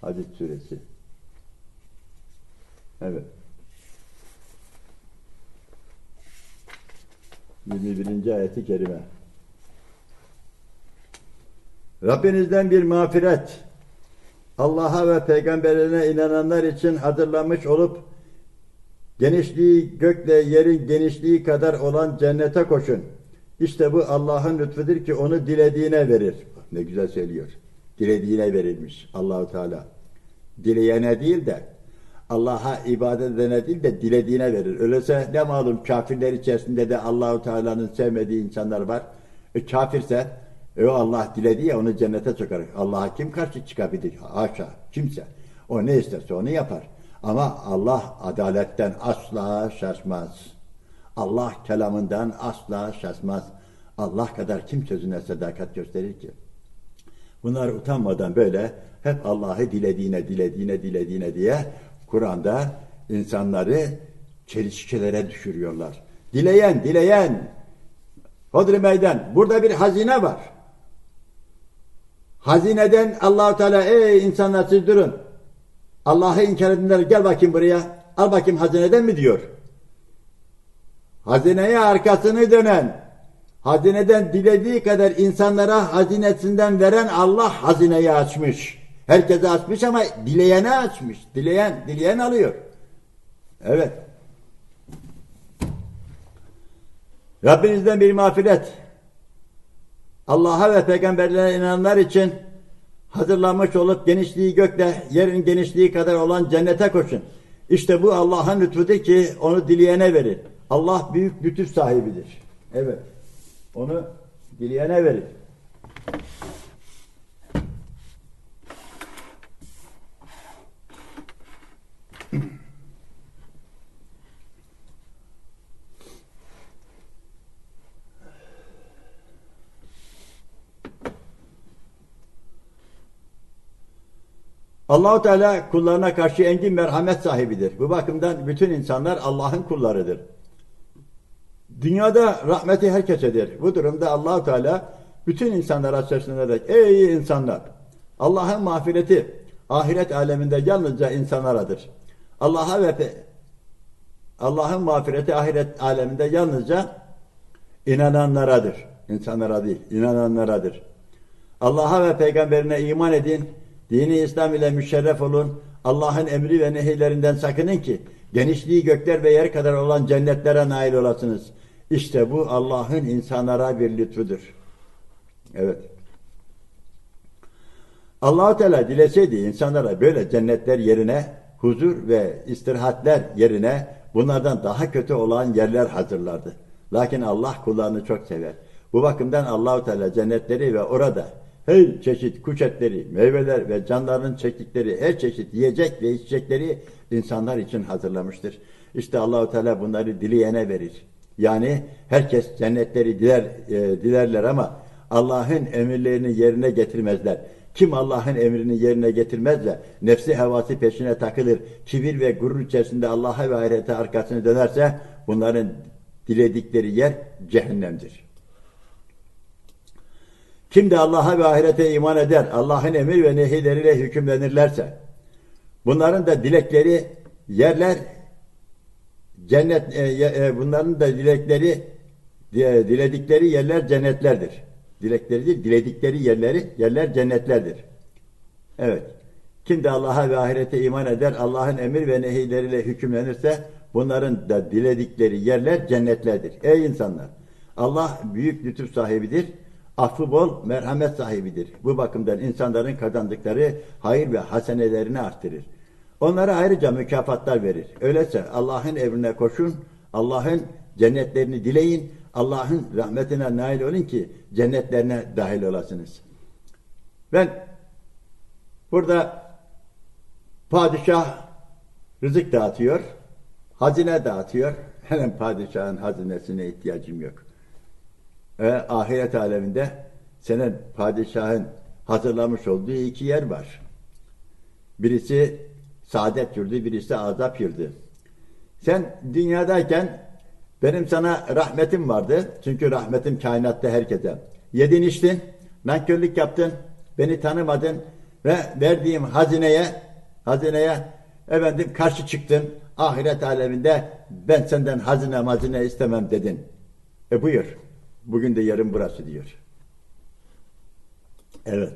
Hadid suresi. Evet. 21. ayeti kerime. Rabbinizden bir mağfiret, Allah'a ve peygamberlerine inananlar için hazırlanmış olup genişliği gökle yerin genişliği kadar olan cennete koşun. İşte bu Allah'ın lütfudur ki onu dilediğine verir. Ne güzel söylüyor. Dilediğine verilmiş Allahu Teala. Dileyene değil de Allah'a ibadet edene değil de dilediğine verir. Öyleyse ne malum kafirler içerisinde de Allahu Teala'nın sevmediği insanlar var. E, kafirse e, Allah diledi ya onu cennete sokar. Allah'a kim karşı çıkabilir? Haşa. Kimse. O ne isterse onu yapar. Ama Allah adaletten asla şaşmaz. Allah kelamından asla şaşmaz. Allah kadar kim sözüne sadakat gösterir ki? Bunlar utanmadan böyle hep Allah'ı dilediğine, dilediğine, dilediğine diye Kur'an'da insanları çelişkilere düşürüyorlar. Dileyen, dileyen, Hodri meydan, burada bir hazine var. Hazineden Allahu Teala ey insanlar siz durun. Allah'ı inkar edenler gel bakayım buraya. Al bakayım hazineden mi diyor. Hazineye arkasını dönen, hazineden dilediği kadar insanlara hazinesinden veren Allah hazineyi açmış. Herkese açmış ama dileyene açmış. Dileyen, dileyen alıyor. Evet. Rabbinizden bir mağfiret. Allah'a ve peygamberlerine inananlar için hazırlanmış olup genişliği gökle yerin genişliği kadar olan cennete koşun. İşte bu Allah'ın lütfudur ki onu dileyene verir. Allah büyük lütuf sahibidir. Evet. Onu dileyene verir. Allahu Teala kullarına karşı engin merhamet sahibidir. Bu bakımdan bütün insanlar Allah'ın kullarıdır. Dünyada rahmeti herkesedir. Bu durumda Allahu Teala bütün insanlara seslenilerek ey insanlar Allah'ın mağfireti ahiret aleminde yalnızca insanlaradır. Allah'a ve Allah'ın mağfireti ahiret aleminde yalnızca inananlaradır. İnsanlara değil, inananlaradır. Allah'a ve peygamberine iman edin. Dini İslam ile müşerref olun. Allah'ın emri ve nehirlerinden sakının ki genişliği gökler ve yer kadar olan cennetlere nail olasınız. İşte bu Allah'ın insanlara bir lütfudur. Evet. Allahu Teala dileseydi insanlara böyle cennetler yerine huzur ve istirahatler yerine bunlardan daha kötü olan yerler hazırlardı. Lakin Allah kullarını çok sever. Bu bakımdan Allahu Teala cennetleri ve orada her çeşit kuş etleri, meyveler ve canların çektikleri her çeşit yiyecek ve içecekleri insanlar için hazırlamıştır. İşte Allahu Teala bunları dileyene verir. Yani herkes cennetleri diler e, dilerler ama Allah'ın emirlerini yerine getirmezler. Kim Allah'ın emrini yerine getirmezse, nefsi havası peşine takılır, kibir ve gurur içerisinde Allah'a ve ahirete arkasını dönerse, bunların diledikleri yer cehennemdir. Kim de Allah'a ve ahirete iman eder, Allah'ın emir ve nehirleriyle hükümlenirlerse, bunların da dilekleri yerler, cennet, e, e, bunların da dilekleri, e, diledikleri yerler cennetlerdir. Dilekleri değil, diledikleri yerleri, yerler cennetlerdir. Evet. Kim de Allah'a ve ahirete iman eder, Allah'ın emir ve nehirleriyle hükümlenirse, bunların da diledikleri yerler cennetlerdir. Ey insanlar! Allah büyük lütuf sahibidir affı bol, merhamet sahibidir. Bu bakımdan insanların kazandıkları hayır ve hasenelerini arttırır. Onlara ayrıca mükafatlar verir. Öyleyse Allah'ın emrine koşun, Allah'ın cennetlerini dileyin, Allah'ın rahmetine nail olun ki cennetlerine dahil olasınız. Ben burada padişah rızık dağıtıyor, hazine dağıtıyor. Hemen padişahın hazinesine ihtiyacım yok ve ahiret aleminde senin padişahın hazırlamış olduğu iki yer var. Birisi saadet yurdu, birisi azap yurdu. Sen dünyadayken benim sana rahmetim vardı. Çünkü rahmetim kainatta herkese. Yedin içtin, nankörlük yaptın, beni tanımadın Ve verdiğim hazineye hazineye efendim karşı çıktın. Ahiret aleminde ben senden hazine mazine istemem dedin. E buyur. Bugün de yarın burası diyor. Evet.